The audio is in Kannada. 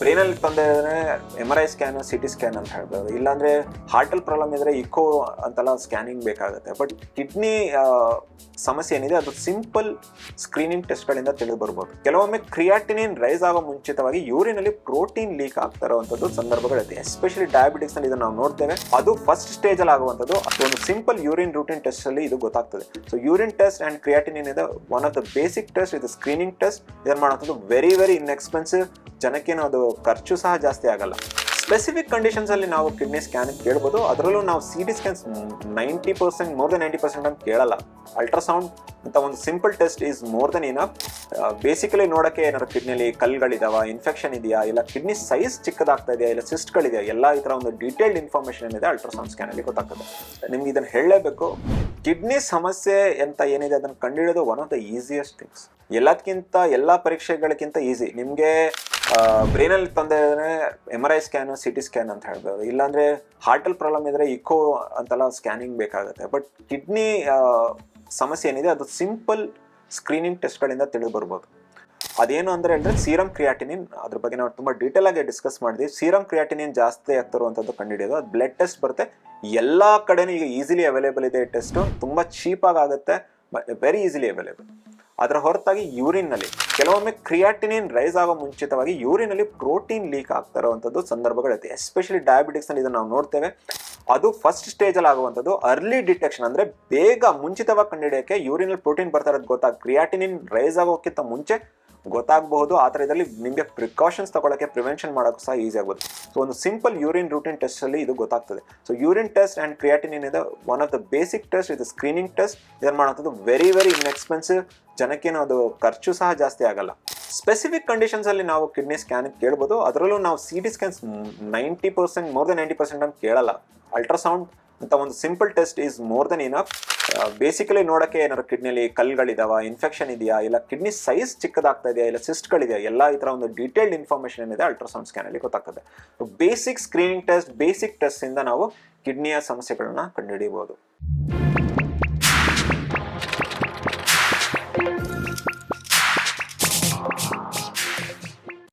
ಬ್ರೈನಲ್ಲಿ ತೊಂದರೆ ಇದ್ರೆ M R I scan C T scan ಅಂತ ಹೇಳ್ಬೋದು. ಇಲ್ಲಾಂದ್ರೆ ಹಾರ್ಟಲ್ ಪ್ರಾಬ್ಲಮ್ ಇದ್ರೆ ಇಕೋ ಅಂತೆಲ್ಲ ಸ್ಕ್ಯಾನಿಂಗ್ ಬೇಕಾಗುತ್ತೆ. ಬಟ್ ಕಿಡ್ನಿ ಸಮಸ್ಯೆ ಏನಿದೆ, ಅದು ಸಿಂಪಲ್ ಸ್ಕ್ರೀನಿಂಗ್ ಟೆಸ್ಟ್ಗಳಿಂದ ತಿಳಿದು ಬರ್ಬೋದು. ಕೆಲವೊಮ್ಮೆ ಕ್ರಿಯಾಟಿನಿನ್ ರೈಸ್ ಆಗೋ ಮುಂಚಿತವಾಗಿ ಯೂರಿನಲ್ಲಿ ಪ್ರೋಟೀನ್ ಲೀಕ್ ಆಗ್ತಾ ಇರುವಂಥದ್ದು ಸಂದರ್ಭಗಳಿದೆ ಎಸ್ಪೆಷಲಿ ಡಯಾಬಿಟಿಕ್ಸ್ನಲ್ಲಿ ಇದನ್ನು ನಾವು ನೋಡ್ತೇವೆ. ಅದು ಫಸ್ಟ್ ಸ್ಟೇಜ್ ಅಲ್ಲಿ ಆಗುವಂಥದ್ದು ಅದೊಂದು ಸಿಂಪಲ್ ಯೂರಿನ್ ರೂಟೀನ್ ಟೆಸ್ಟ್ ಅಲ್ಲಿ ಇದು ಗೊತ್ತಾಗ್ತದೆ. So urine test and creatinine ಇದೆ one of the basic test ಇದು ಸ್ಕ್ರೀನಿಂಗ್ ಟೆಸ್ಟ್ ಇದನ್ನು ಮಾಡುವಂಥದ್ದು ವೆರಿ ವೆರಿ ಇನ್ಎಕ್ಸ್ಪೆನ್ಸಿವ್ ಜನಕ್ಕೇನು ಅದು ಖರ್ಚು ಸಹ ಜಾಸ್ತಿ ಆಗಲ್ಲ. ಸ್ಪೆಸಿಫಿಕ್ ಕಂಡೀಷನ್ಸ್ ಅಲ್ಲಿ ನಾವು ಕಿಡ್ನಿ ಸ್ಕ್ಯಾನ್ ಕೇಳ್ಬೋದು. ಅದರಲ್ಲೂ ನಾವು C T scans ninety percent more than ninety percent ಅಂತ ಕೇಳಲ್ಲ. ಅಲ್ಟ್ರಾಸೌಂಡ್ ಅಂತ ಒಂದು simple test is more than enough basically ನೋಡೋಕ್ಕೆ ಏನಾದ್ರು ಕಿಡ್ನಿಯಲ್ಲಿ ಕಲ್ಗಳಿದಾವ ಇನ್ಫೆಕ್ಷನ್ ಇದೆಯಾ, ಇಲ್ಲ ಕಿಡ್ನಿ ಸೈಜ್ ಚಿಕ್ಕದಾಗ್ತಾ ಇದೆಯಾ, ಇಲ್ಲ ಸಿಸ್ಟ್ಗಳಿದೆಯಾ ಎಲ್ಲ ಈ ಥರ ಒಂದು ಡೀಟೇಲ್ಡ್ ಇನ್ಫಾರ್ಮೇಷನ್ ಏನಿದೆ ಅಲ್ಟ್ರಾಸೌಂಡ್ ಸ್ಕ್ಯಾನಲ್ಲಿ ಗೊತ್ತಾಗ್ತದೆ. ನಿಮ್ಗೆ ಇದನ್ನು ಹೇಳಲೇಬೇಕು. ಕಿಡ್ನಿ ಸಮಸ್ಯೆ ಅಂತ ಏನಿದೆ ಅದನ್ನು ಕಂಡುಹಿಡಿಯೋದು one of the easiest things ಎಲ್ಲದಕ್ಕಿಂತ ಎಲ್ಲ ಪರೀಕ್ಷೆಗಳಿಗಿಂತ ಈಸಿ ನಿಮಗೆ ಬ್ರೈನಲ್ಲಿ ತಂದೆ ಇದ್ರೆ M R I scan C T scan ಅಂತ ಹೇಳ್ಬೋದು. ಇಲ್ಲಾಂದರೆ ಹಾರ್ಟಲ್ ಪ್ರಾಬ್ಲಮ್ ಇದ್ದರೆ ಇಕೋ ಅಂತೆಲ್ಲ ಸ್ಕ್ಯಾನಿಂಗ್ ಬೇಕಾಗುತ್ತೆ. ಬಟ್ ಕಿಡ್ನಿ ಸಮಸ್ಯೆ ಏನಿದೆ ಅದು ಸಿಂಪಲ್ ಸ್ಕ್ರೀನಿಂಗ್ ಟೆಸ್ಟ್ಗಳಿಂದ ತಿಳಿದು ಬರ್ಬೋದು. ಅದೇನು ಅಂದ್ರೆ ಅಂದ್ರೆ ಸೀರಮ್ ಕ್ರಿಯಾಟಿನಿನ್ ಅದ್ರ ಬಗ್ಗೆ ನಾವು ತುಂಬಾ ಡೀಟೇಲ್ ಆಗಿ ಡಿಸ್ಕಸ್ ಮಾಡಿದ್ವಿ. ಸೀರಮ್ ಕ್ರಿಯಾಟಿನಿನ್ ಜಾಸ್ತಿ ಆಗ್ತಿರುವಂಥದ್ದು ಕಂಡುಹಿಡಿಯೋದು. ಅದು ಬ್ಲಡ್ ಟೆಸ್ಟ್ ಬರುತ್ತೆ. ಎಲ್ಲಾ ಕಡೆನೂ ಈಗ ಈಸಿಲಿ ಅವೈಲೇಬಲ್ ಇದೆ ಟೆಸ್ಟ್ ತುಂಬಾ ಚೀಪಾಗಿ ಆಗುತ್ತೆ. ವೆರಿ ಈಸಿಲಿ ಅವೈಲೇಬಲ್ ಅದರ ಹೊರತಾಗಿ ಯೂರಿನ್ನಲ್ಲಿ, ಕೆಲವೊಮ್ಮೆ ಕ್ರಿಯಾಟಿನಿನ್ ರೈಸ್ ಆಗೋ ಮುಂಚಿತವಾಗಿ ಯೂರಿನ್ ಅಲ್ಲಿ ಪ್ರೋಟೀನ್ ಲೀಕ್ ಆಗ್ತಾ ಇರುವಂತದ್ದು ಸಂದರ್ಭಗಳಿದೆ ಎಸ್ಪೆಷಲಿ ಡಯಾಬಿಟಿಕ್ಸ್ನಲ್ಲಿ ಇದನ್ನು ನಾವು ನೋಡ್ತೇವೆ. ಅದು ಫಸ್ಟ್ ಸ್ಟೇಜ್ ಅಲ್ಲಿ ಆಗುವಂಥದ್ದು ಅರ್ಲಿ ಡಿಟೆಕ್ಷನ್ ಅಂದ್ರೆ ಬೇಗ ಮುಂಚಿತವಾಗಿ ಕಂಡುಹಿಡಿಯೋಕೆ ಯೂರಿನಲ್ಲಿ ಪ್ರೋಟೀನ್ ಬರ್ತಾ ಇರೋದು ಗೊತ್ತಾಗ ಕ್ರಿಯಾಟಿನಿನ್ ರೈಸ್ ಆಗೋಕ್ಕಿಂತ ಮುಂಚೆ ಗೊತ್ತಾಗಬಹುದು. ಆ ಥರ ಇದರಲ್ಲಿ ನಿಮಗೆ ಪ್ರಿಕಾಷನ್ಸ್ ತಗೊಳ್ಳೋಕ್ಕೆ ಪ್ರಿವೆನ್ಷನ್ ಮಾಡೋಕ್ಕೂ ಸಹ ಈಸಿ ಆಗ್ಬೋದು ಸೊ ಒಂದು ಸಿಂಪಲ್ ಯೂರಿನ್ ರೂಟಿನ್ ಟೆಸ್ಟಲ್ಲಿ ಇದು ಗೊತ್ತಾಗ್ತದೆ. So urine test and creatinine ಇದೆ one of the basic test ಇದು ಸ್ಕ್ರೀನಿಂಗ್ ಟೆಸ್ಟ್ ಇದನ್ನು ಮಾಡೋಂಥದ್ದು ವೆರಿ ವೆರಿ ಇನ್ಎಕ್ಸ್ಪೆನ್ಸಿವ್ ಜನಕ್ಕೇನು ಅದು ಖರ್ಚು ಸಹ ಜಾಸ್ತಿ ಆಗಲ್ಲ. ಸ್ಪೆಸಿಫಿಕ್ ಕಂಡೀಷನ್ಸ್ ಅಲ್ಲಿ ನಾವು ಕಿಡ್ನಿ ಸ್ಕ್ಯಾನ್ ಕೇಳ್ಬೋದು. ಅದರಲ್ಲೂ ನಾವು C T scans ninety percent more than ninety percent ಅಂತ ಕೇಳಲ್ಲ. ಅಲ್ಟ್ರಾಸೌಂಡ್ ಅಂತ ಒಂದು simple test is more than enough basically ನೋಡೋಕ್ಕೆ ಏನಾದ್ರು ಕಿಡ್ನಿಯಲ್ಲಿ ಕಲ್ಗಳಿದಾವ ಇನ್ಫೆಕ್ಷನ್ ಇದೆಯಾ, ಇಲ್ಲ ಕಿಡ್ನಿ ಸೈಜ್ ಚಿಕ್ಕದಾಗ್ತಾ ಇದೆಯಾ, ಇಲ್ಲ ಸಿಸ್ಟ್ಗಳಿದೆಯಾ ಎಲ್ಲ ಈ ಥರ ಒಂದು ಡೀಟೇಲ್ಡ್ ಇನ್ಫಾರ್ಮೇಷನ್ ಏನಿದೆ ಅಲ್ಟ್ರಾಸೌಂಡ್ ಸ್ಕ್ಯಾನ್ ಅಲ್ಲಿ ಗೊತ್ತಾಗ್ತದೆ. Basic screening test basic test ಇಂದ ನಾವು ಕಿಡ್ನಿಯ ಸಮಸ್ಯೆಗಳನ್ನ ಕಂಡುಹಿಡಿಯಬಹುದು